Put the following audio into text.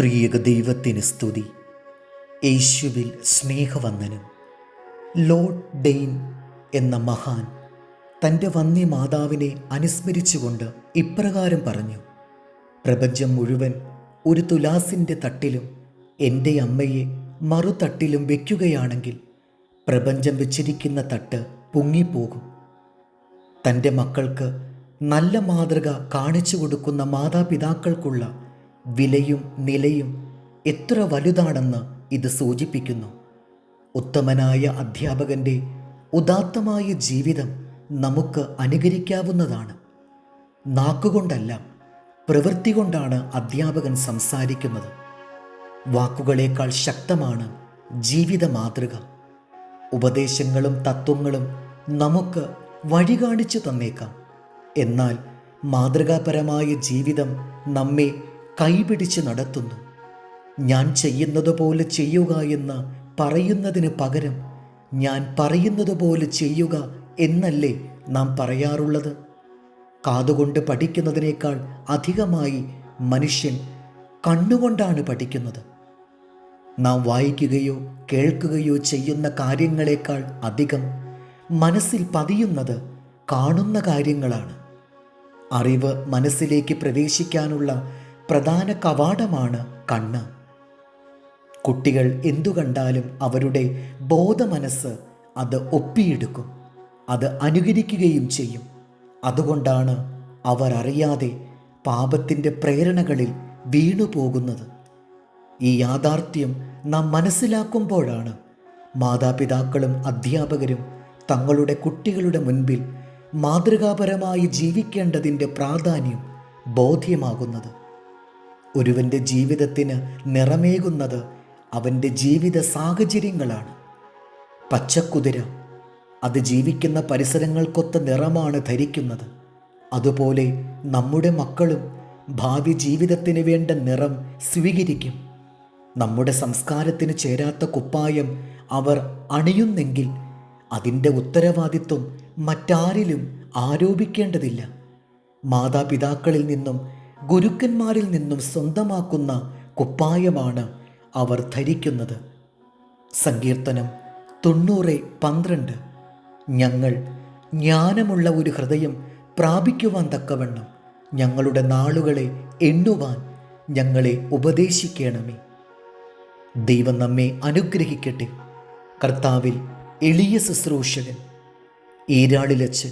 ത്രിയേക ദൈവത്തിന് സ്തുതി. യേശുവിൽ സ്നേഹവന്ദനം. ലോർഡ് ഡെയിൻ എന്ന മഹാൻ തന്റെ വന്ദി മാതാവിനെ അനുസ്മരിച്ചുകൊണ്ട് ഇപ്രകാരം പറഞ്ഞു പ്രപഞ്ചം മുഴുവൻ ഒരു തുലാസിന്റെ തട്ടിലും എന്റെ അമ്മയെ മറുതട്ടിലും വയ്ക്കുകയാണെങ്കിൽ പ്രപഞ്ചം വെച്ചിരിക്കുന്ന തട്ട് പൊങ്ങിപ്പോകും. തന്റെ മക്കൾക്ക് നല്ല മാതൃക കാണിച്ചു കൊടുക്കുന്ന മാതാപിതാക്കൾക്കുള്ള വിലയും നിലയും എത്ര വലുതാണെന്ന് ഇത് സൂചിപ്പിക്കുന്നു. ഉത്തമനായ അധ്യാപകന്റെ ഉദാത്തമായ ജീവിതം നമുക്ക് അനുകരിക്കാവുന്നതാണ്. നാക്കുകൊണ്ടല്ല പ്രവൃത്തി കൊണ്ടാണ് അധ്യാപകൻ സംസാരിക്കുന്നത്. വാക്കുകളേക്കാൾ ശക്തമാണ് ജീവിത മാതൃക. ഉപദേശങ്ങളും തത്വങ്ങളും നമുക്ക് വഴി കാണിച്ചു തന്നേക്കാം. എന്നാൽ മാതൃകാപരമായ ജീവിതം നമ്മെ കൈപിടിച്ച് നടത്തുന്നു. ഞാൻ ചെയ്യുന്നത് പോലെ ചെയ്യുക എന്ന് പറയുന്നതിന് പകരം ഞാൻ പറയുന്നത് പോലെ ചെയ്യുക എന്നല്ലേ നാം പറയാറുള്ളത്? കാതുകൊണ്ട് പഠിക്കുന്നതിനേക്കാൾ അധികമായി മനുഷ്യൻ കണ്ണുകൊണ്ടാണ് പഠിക്കുന്നത്. നാം വായിക്കുകയോ കേൾക്കുകയോ ചെയ്യുന്ന കാര്യങ്ങളെക്കാൾ അധികം മനസ്സിൽ പതിയുന്നത് കാണുന്ന കാര്യങ്ങളാണ്. അറിവ് മനസ്സിലേക്ക് പ്രവേശിക്കാനുള്ള പ്രധാന കവാടമാണ് കണ്ണ്. കുട്ടികൾ എന്തു കണ്ടാലും അവരുടെ ബോധമനസ്സ് അത് ഒപ്പിയെടുക്കും അത് അനുകരിക്കുകയും ചെയ്യും. അതുകൊണ്ടാണ് അവർ അറിയാതെ പാപത്തിന്റെ പ്രേരണകളിൽ വീണുപോകുന്നത് ഈ യാഥാർത്ഥ്യം നാം മനസ്സിലാക്കുമ്പോഴാണ് മാതാപിതാക്കളും അധ്യാപകരും തങ്ങളുടെ കുട്ടികളുടെ മുൻപിൽ മാതൃകാപരമായി ജീവിക്കേണ്ടതിന്റെ പ്രാധാന്യം ബോധ്യമാകുന്നത്. ഒരുവന്റെ ജീവിതത്തിന് നിറമേകുന്നത് അവന്റെ ജീവിത സാഹചര്യങ്ങളാണ്. പച്ചക്കുതിര അത് ജീവിക്കുന്ന പരിസരങ്ങൾക്കൊത്ത നിറമാണ് ധരിക്കുന്നത്. അതുപോലെ നമ്മുടെ മക്കളും ഭാവി ജീവിതത്തിന് വേണ്ട നിറം സ്വീകരിക്കും. നമ്മുടെ സംസ്കാരത്തിന് ചേരാത്ത കുപ്പായം അവർ അണിയുന്നെങ്കിൽ അതിന്റെ ഉത്തരവാദിത്വം മറ്റാരിലും ആരോപിക്കേണ്ടതില്ല. മാതാപിതാക്കളിൽ നിന്നും ഗുരുക്കന്മാരിൽ നിന്നും സ്വന്തമാക്കുന്ന കുപ്പായമാണ് അവർ ധരിക്കുന്നത്. സങ്കീർത്തനം തൊണ്ണൂറ് പന്ത്രണ്ട്. ഞങ്ങൾ ജ്ഞാനമുള്ള ഒരു ഹൃദയം പ്രാപിക്കുവാൻ തക്കവണ്ണം ഞങ്ങളുടെ നാളുകളെ എണ്ണുവാൻ ഞങ്ങളെ ഉപദേശിക്കണമേ. ദൈവം നമ്മെ അനുഗ്രഹിക്കട്ടെ. കർത്താവിൽ എളിയ ശുശ്രൂഷകൻ ഈരാളിലച്ച്